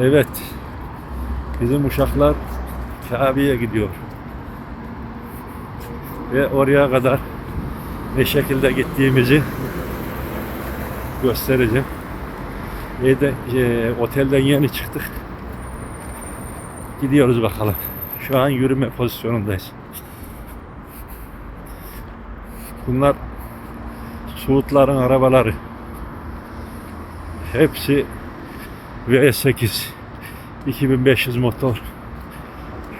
Evet. Bizim uşaklar Kabe'ye gidiyor. Ve oraya kadar ne şekilde gittiğimizi göstereceğim. Evde, e, otelden yeni çıktık. Gidiyoruz bakalım. Şu an yürüme pozisyonundayız. Bunlar Suudların arabaları. Hepsi V8 2500 motor.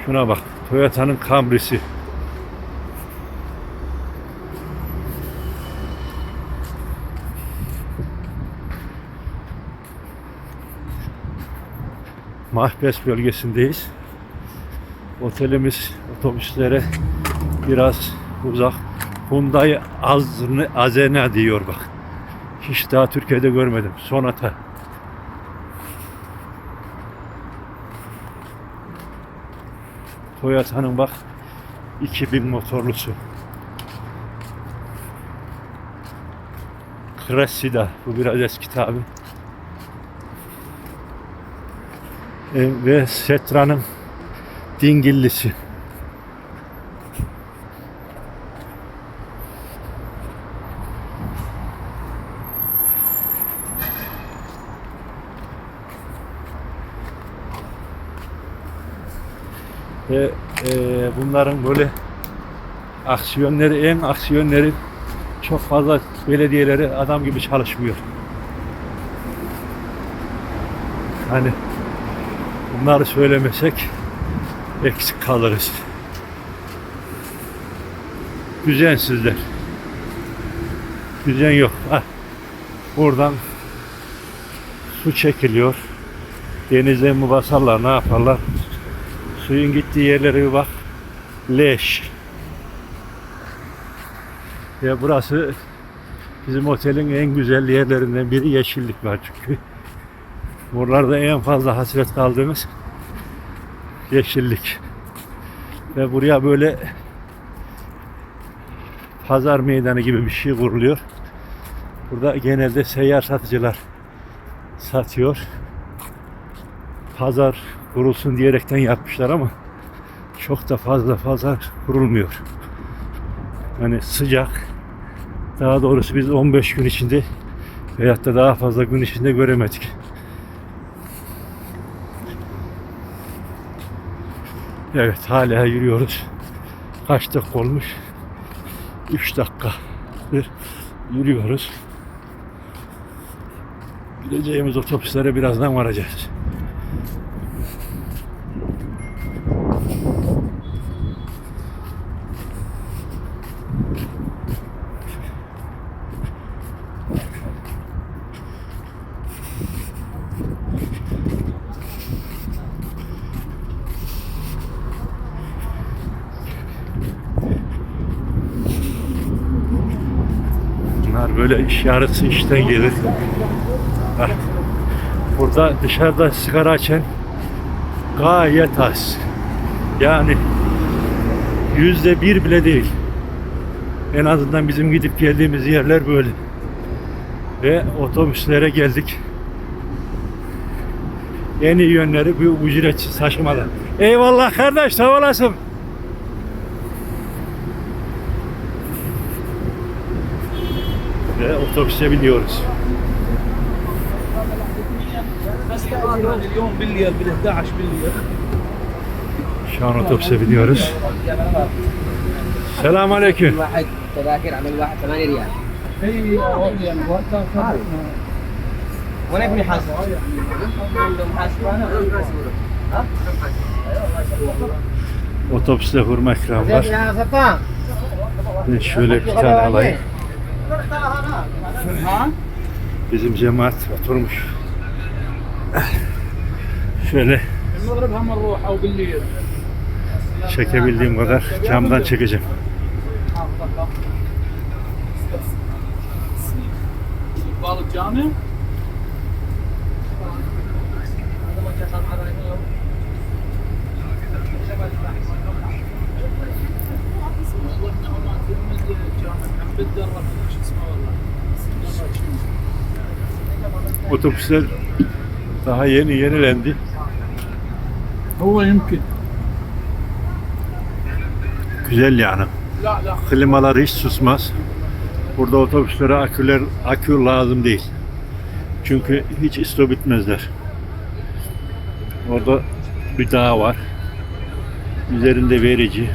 Şuna bak. Toyota'nın Camry'si. Mahpes bölgesindeyiz. Otelimiz otobüslere biraz uzak. Hyundai Azne, Azena diyor bak. Hiç daha Türkiye'de görmedim. Sonata. Toyota'nın bak 2000 motorlusu. Cressida. Bu biraz eski tabi. E, ve Setra'nın dingillisi. Ve e, bunların böyle aksiyonları en aksiyonları çok fazla belediyeleri adam gibi çalışmıyor. Hani bunları söylemesek eksik kalırız. Düzensizler. Düzen yok. Hah. Buradan su çekiliyor. Denize mi basarlar ne yaparlar? Suyun gittiği yerlere bir bak. Leş. Ya burası bizim otelin en güzel yerlerinden biri yeşillik var çünkü. Buralarda en fazla hasret kaldığımız yeşillik. Ve buraya böyle pazar meydanı gibi bir şey kuruluyor. Burada genelde seyyar satıcılar satıyor. Pazar kurulsun diyerekten yapmışlar ama çok da fazla pazar kurulmuyor. Yani sıcak. Daha doğrusu biz 15 gün içinde veyahut da daha fazla gün içinde göremedik. Evet hala yürüyoruz. Kaç dakika olmuş? 3 dakikadır yürüyoruz. Gideceğimiz otobüslere birazdan varacağız. Bunlar böyle iş yarısı işten gelir. Bak, Burada dışarıda sigara içen gayet az. Yani yüzde bir bile değil. En azından bizim gidip geldiğimiz yerler böyle. Ve otobüslere geldik. En iyi yönleri bu ücretsiz taşımalar. Eyvallah kardeş sağ olasın. Ve otobüse biniyoruz. اليوم بالليل بال 11 بالليل Şu an otobüse biniyoruz. Selamun Aleyküm. واحد تذاكر عمل واحد 8 ريال وين ابني حاسب؟ عندهم حاسب Otobüste hurma ikram var. يا سلطان Ben şöyle bir tane alayım. Bizim cemaat oturmuş. Şöyle المغرب هم نروح او بالليل çekebildiğim kadar camdan çekeceğim. باغ الجامع والله Otobüsler daha yeni yenilendi. هو يمكن Güzel yani. لا لا Klimalar hiç susmaz. Burada otobüslere aküler akü lazım değil. Çünkü hiç istop bitmezler. Orada bir dağ var. Üzerinde verici.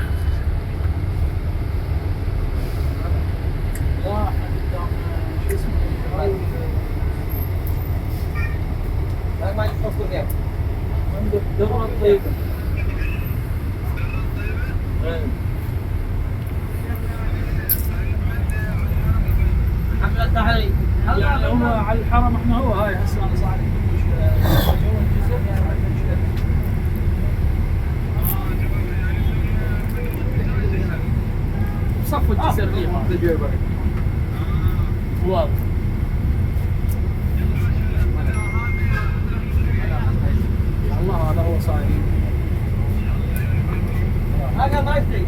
geldi diyor bak. Ulan. Allah adam olsa Have a nice day.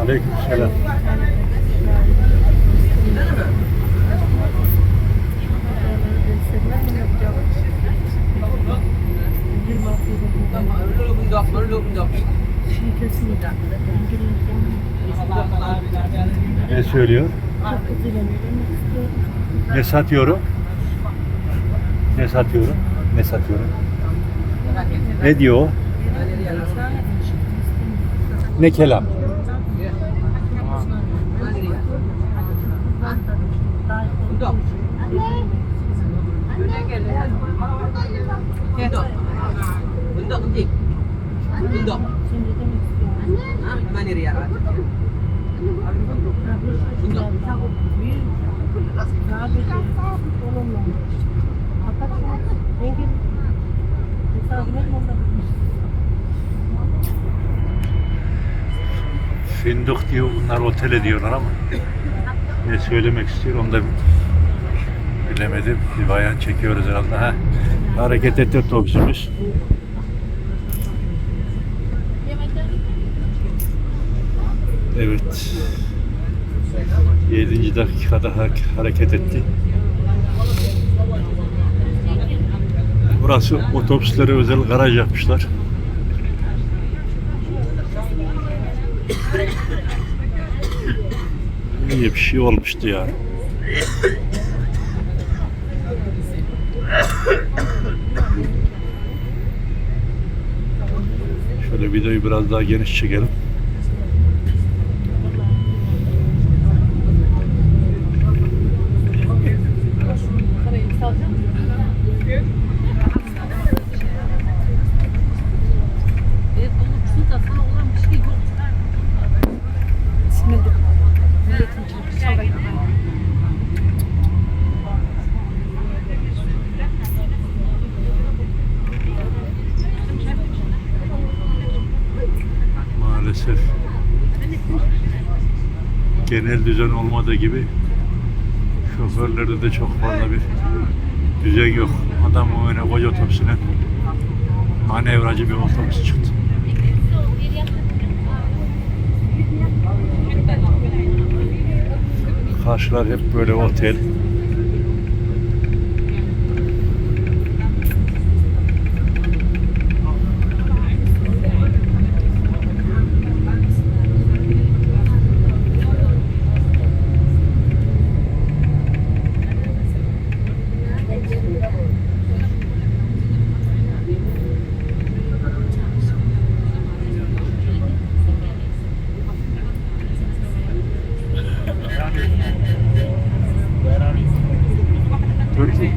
Aleyküm selam. Merhaba. Ne söylüyor? Ne satıyorum? Ne satıyorum? Ne satıyorum? Ne diyor? Ne kelam? Bunda. Bunda. Bunda. بندق بندق ها 8 ريال بندق Fındık diyor bunlar otele diyorlar ama ne söylemek istiyor onu da bilemedim. Bir bayan çekiyoruz herhalde. Ha. Hareket etti otobüsümüz. Evet. 7. dakikada ha- hareket etti. Burası otobüslere özel garaj yapmışlar. İyi bir şey olmuştu yani. Şöyle videoyu biraz daha geniş çekelim. Evet, onun şurada sana olan bir şey yok. Sinirli. Milletin çalışıyor. Maalesef genel düzen olmadığı gibi şoförlerde de çok fazla bir düzen yok. Adam öne koca otobüsüne manevracı bir otobüs çıktı. Karşılar hep böyle otel. Türkiye.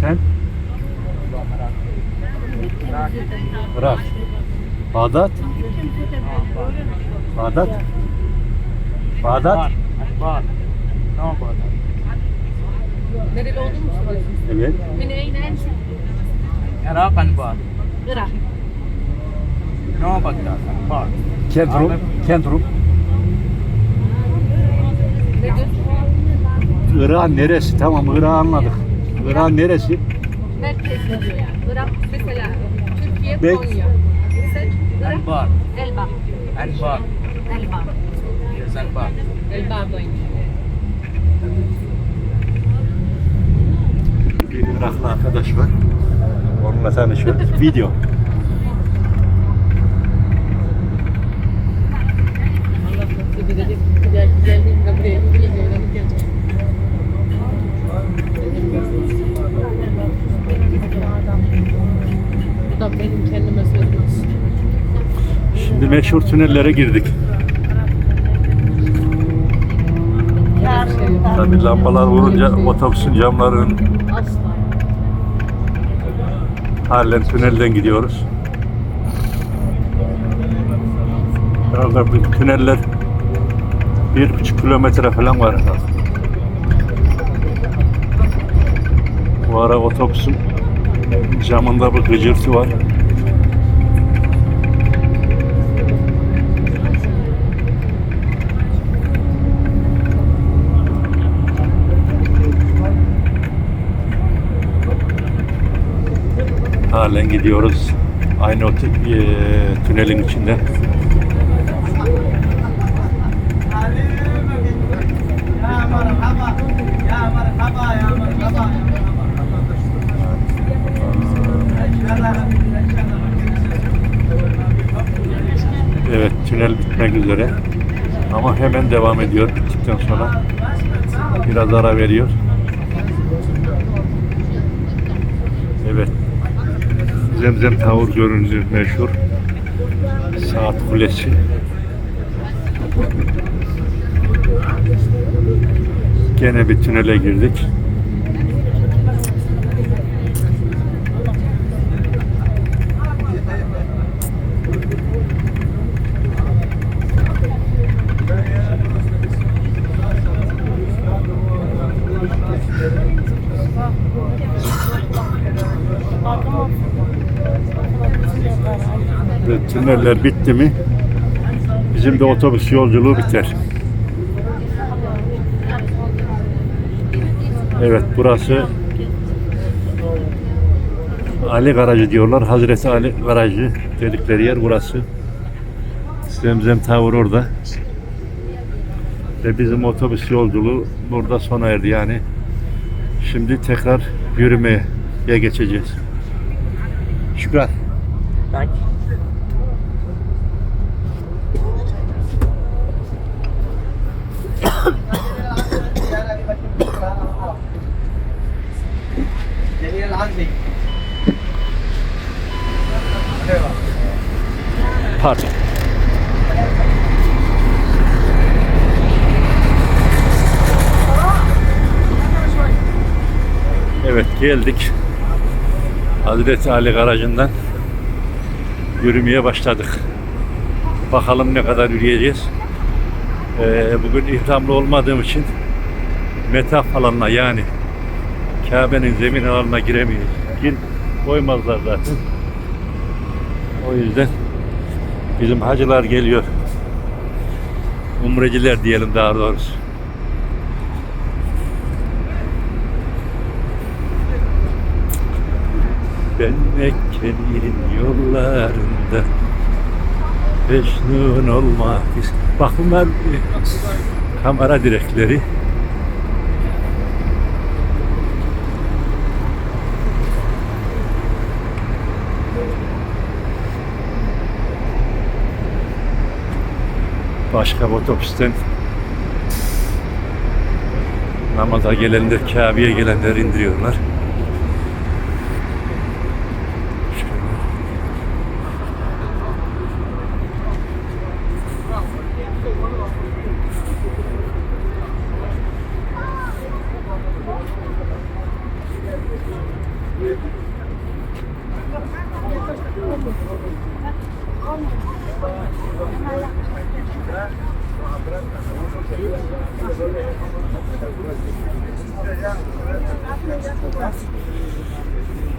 Sen? Irak. Bağdat. Bağdat. Bağdat. Hani Bağdat. Tamam Bağdat. Nereli olduğunu mu soruyorsun? Evet. Min eynen? Irak hani Anbar. Irak. No Bagdad, Anbar. Kent Rum. Irak neresi? Tamam Irak'ı anladık. Irak neresi? Merkez diyor yani. Irak mesela Türkiye, Konya. Sen Irak, انبار Elba. انبار Elba. يس انبار Elba'dayım. Bir Iraklı arkadaş var. Onunla tanışıyoruz. Video. Allah nasip edecek. Gel, geldiğinde buraya öğrenip gelecek. Bu da benim kendime sözüm. Şimdi meşhur tünellere girdik. Tabii lambalar vurunca otobüsün camların halen tünelden gidiyoruz. Herhalde bu tüneller bir buçuk kilometre falan var herhalde. Bu ara otobüsün camında bir gıcırtı var. Halen gidiyoruz. Aynı o eee, tünelin içinde. Evet tünel bitmek üzere. Ama hemen devam ediyor bittikten sonra. Biraz ara veriyor. Evet. Zemzem Tavur görüntü meşhur. Saat Kulesi. Gene bir tünele girdik. Ve tüneller bitti mi bizim de otobüs yolculuğu biter. Evet burası Ali Garajı diyorlar. Hazreti Ali Garajı dedikleri yer burası. Zemzem Tower orada. Ve bizim otobüs yolculuğu burada sona erdi yani. Şimdi tekrar yürümeye geçeceğiz. Şükran. Thank geldik. Hazreti Ali Garajı'ndan yürümeye başladık. Bakalım ne kadar yürüyeceğiz. Ee, bugün ihramlı olmadığım için metaf alanına yani Kabe'nin zemin alanına giremeyiz. Gir koymazlar zaten. O yüzden bizim hacılar geliyor. Umreciler diyelim daha doğrusu. Ben Mekke'nin yollarında Mecnun olmak Bak bunlar e, kamera direkleri. Başka bir otobüsten namaza gelenler, Kabe'ye gelenler indiriyorlar.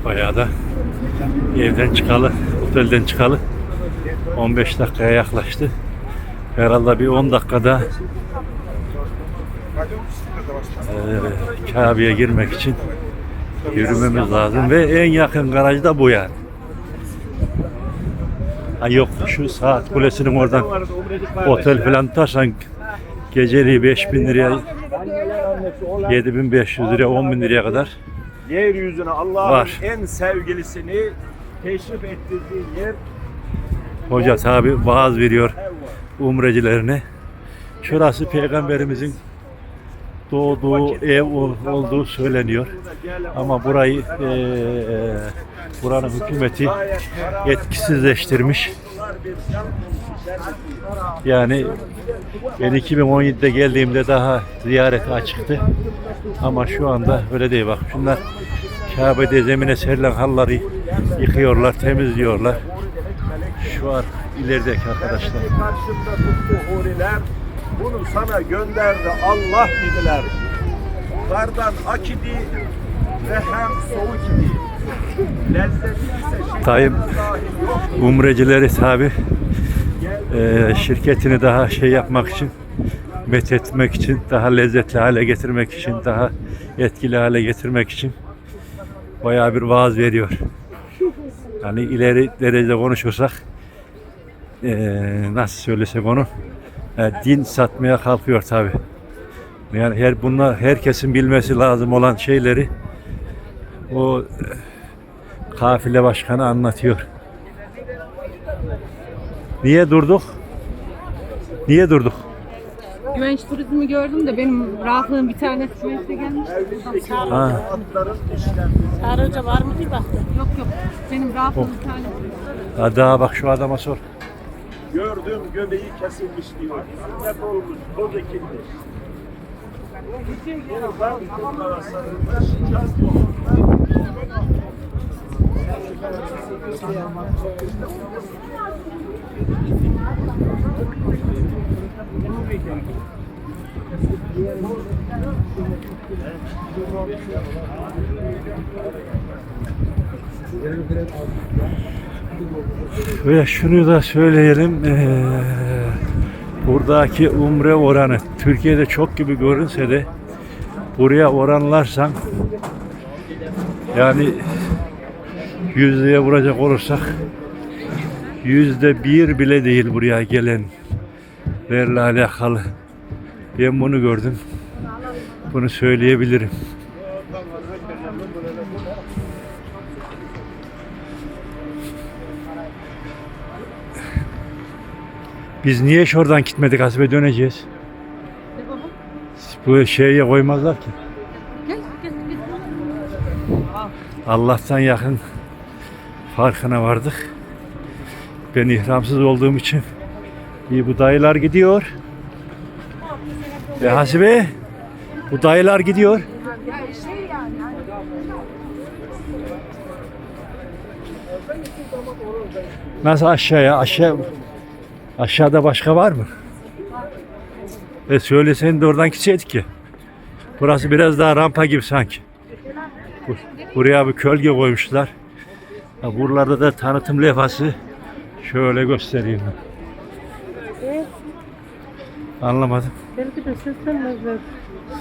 Bayağı da evden çıkalı, otelden çıkalı 15 dakikaya yaklaştı. Herhalde bir 10 dakikada eee Kabe'ye girmek için yürümemiz lazım ve en yakın garaj da bu yani. Ha yok şu saat kulesinin oradan otel falan tutarsan geceliği 5000 liraya 7500 liraya 10 bin liraya kadar yeryüzüne Allah'ın en sevgilisini teşrif ettirdiği yer Hoca tabi vaaz veriyor umrecilerine. Şurası peygamberimizin doğduğu ev ol- olduğu söyleniyor. Ama burayı eee, buranın hükümeti etkisizleştirmiş. Yani ben 2017'de geldiğimde daha ziyarete açıktı. Ama şu anda öyle değil bak. Şunlar Kabe'de zemine serilen halları yıkıyorlar, temizliyorlar. Şu an ilerideki arkadaşlar. karşımda tuttu huriler bunu sana gönderdi Allah dediler. Kardan ak idi ve hem soğuk idi. Şeker Tayyip umrecileri tabi eee, şirketini daha şey yapmak için met etmek için daha lezzetli hale getirmek için daha etkili hale getirmek için bayağı bir vaaz veriyor. Yani ileri derecede konuşursak eee, nasıl söylesek onu e, din satmaya kalkıyor tabi. Yani her bunlar herkesin bilmesi lazım olan şeyleri o e, kafile başkanı anlatıyor. Niye durduk? Niye durduk? Güvenç turizmi gördüm de benim rahatlığım bir tane güvençte gelmiş. Ha, Sarıca var mı bir baktı. Yok yok. Benim rahatlığım bir tane. ha, daha bak şu adama sor. Gördüm göbeği kesilmiş diyor. Ne olmuş, toz ekilmiş. Buradan bunlara sarılmış, yaz Ve şunu da söyleyelim. buradaki umre oranı Türkiye'de çok gibi görünse de buraya oranlarsan yani yüzdeye vuracak olursak yüzde bir bile değil buraya gelenlerle alakalı. Ben bunu gördüm. Bunu söyleyebilirim. Biz niye şuradan gitmedik Hasibe döneceğiz. Bu şeye koymazlar ki. Allah'tan yakın farkına vardık. Ben ihramsız olduğum için iyi bu dayılar gidiyor. E Hasibe bu dayılar gidiyor. Nasıl aşağıya? Aşağı aşağıda başka var mı? E söylesen de oradan gitseydik ya. Burası biraz daha rampa gibi sanki. Bu- Buraya bir kölge koymuşlar. Ha, buralarda da tanıtım levhası. Şöyle göstereyim. ben. Anlamadım. Belki de seslenmezler.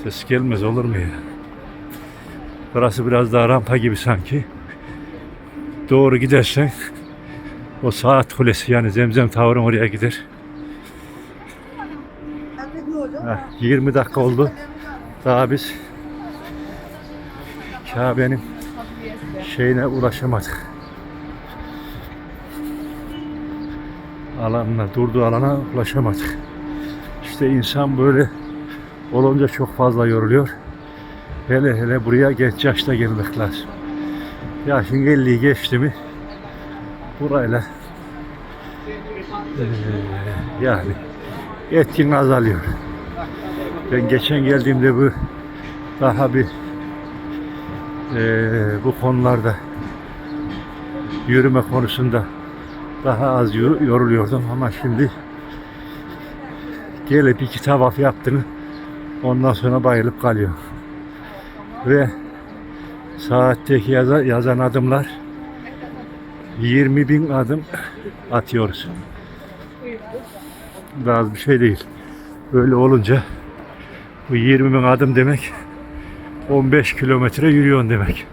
Ses gelmez olur mu ya? Burası biraz daha rampa gibi sanki. Doğru gidersen o saat kulesi yani Zemzem Tower'ın oraya gider. Heh, 20 dakika oldu. Daha biz Kabe'nin şeyine ulaşamadık. Alanına, durduğu alana ulaşamadık. İşte insan böyle olunca çok fazla yoruluyor. Hele hele buraya genç yaşta gelmek lazım. Yaşın 50'yi geçti mi burayla eee, yani etkin azalıyor. Ben geçen geldiğimde bu daha bir eee, bu konularda yürüme konusunda daha az yor- yoruluyordum ama şimdi gelip iki tavaf yaptım ondan sonra bayılıp kalıyor. Ve saatteki yaza- yazan adımlar 20 bin adım atıyoruz. Daha az bir şey değil. Böyle olunca bu 20 bin adım demek 15 kilometre yürüyorsun demek.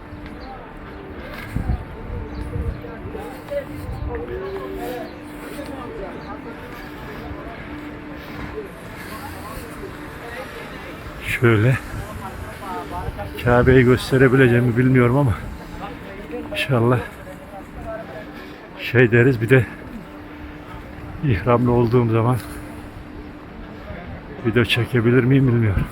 Şöyle Kabe'yi gösterebileceğimi bilmiyorum ama inşallah şey deriz bir de ihramlı olduğum zaman video çekebilir miyim bilmiyorum.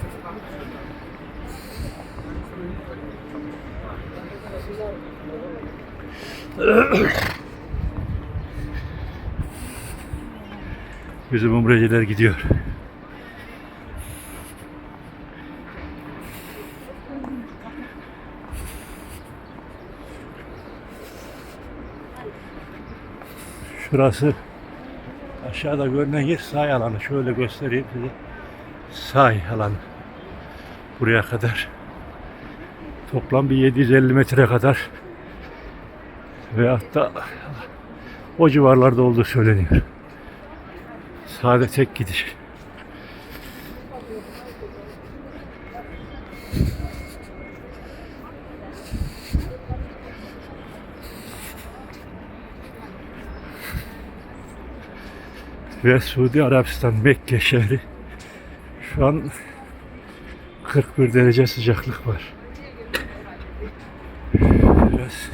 Bizim umreciler gidiyor. Şurası aşağıda görünen yer sahil alanı. Şöyle göstereyim size. Sahil alanı. Buraya kadar. Toplam bir 750 metre kadar ve hatta o civarlarda olduğu söyleniyor. Sade tek gidiş. Ve Suudi Arabistan Mekke şehri şu an 41 derece sıcaklık var. Biraz.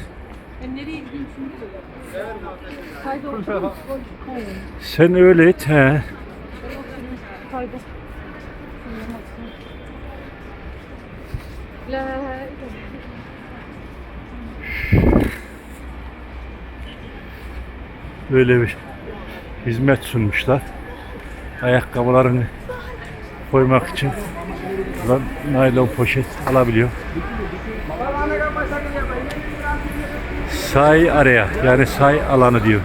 Sen öyle et he. Böyle bir hizmet sunmuşlar. Ayakkabılarını koymak için buradan naylon poşet alabiliyor. Say araya yani say alanı diyor.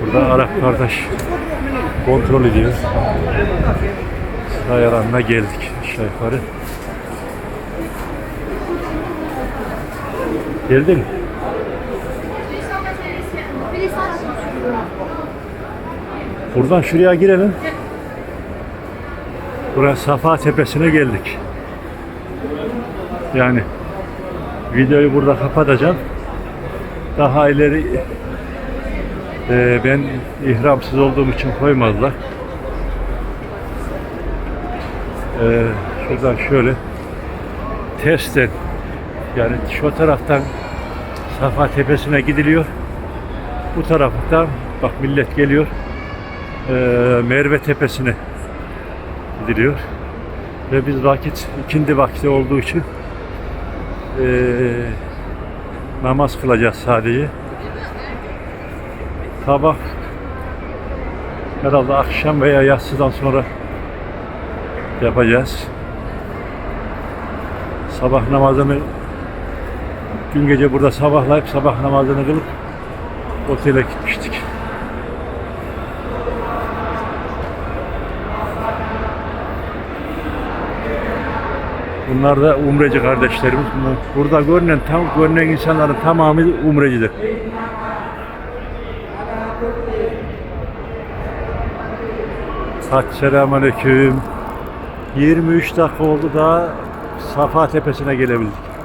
Burada Arap kardeş kontrol ediyor. Say alanına geldik aşağı yukarı. Geldin mi? Buradan şuraya girelim. Buraya Safa Tepesi'ne geldik. Yani videoyu burada kapatacağım. Daha ileri e, ben ihramsız olduğum için koymadılar. E, şuradan şöyle tersten yani şu taraftan Safa Tepesi'ne gidiliyor. Bu taraftan bak millet geliyor. E, Merve Tepesi'ne gidiliyor. Ve biz vakit ikindi vakti olduğu için e, namaz kılacağız sadece. Sabah herhalde akşam veya yatsıdan sonra yapacağız. Sabah namazını dün gece burada sabahlayıp sabah namazını kılıp otele gitmiştik. Bunlar da umreci kardeşlerimiz. Burada görünen tam görünen insanların tamamı umrecidir. Selamünaleyküm. 23 dakika oldu daha Safa Tepesi'ne gelebildik.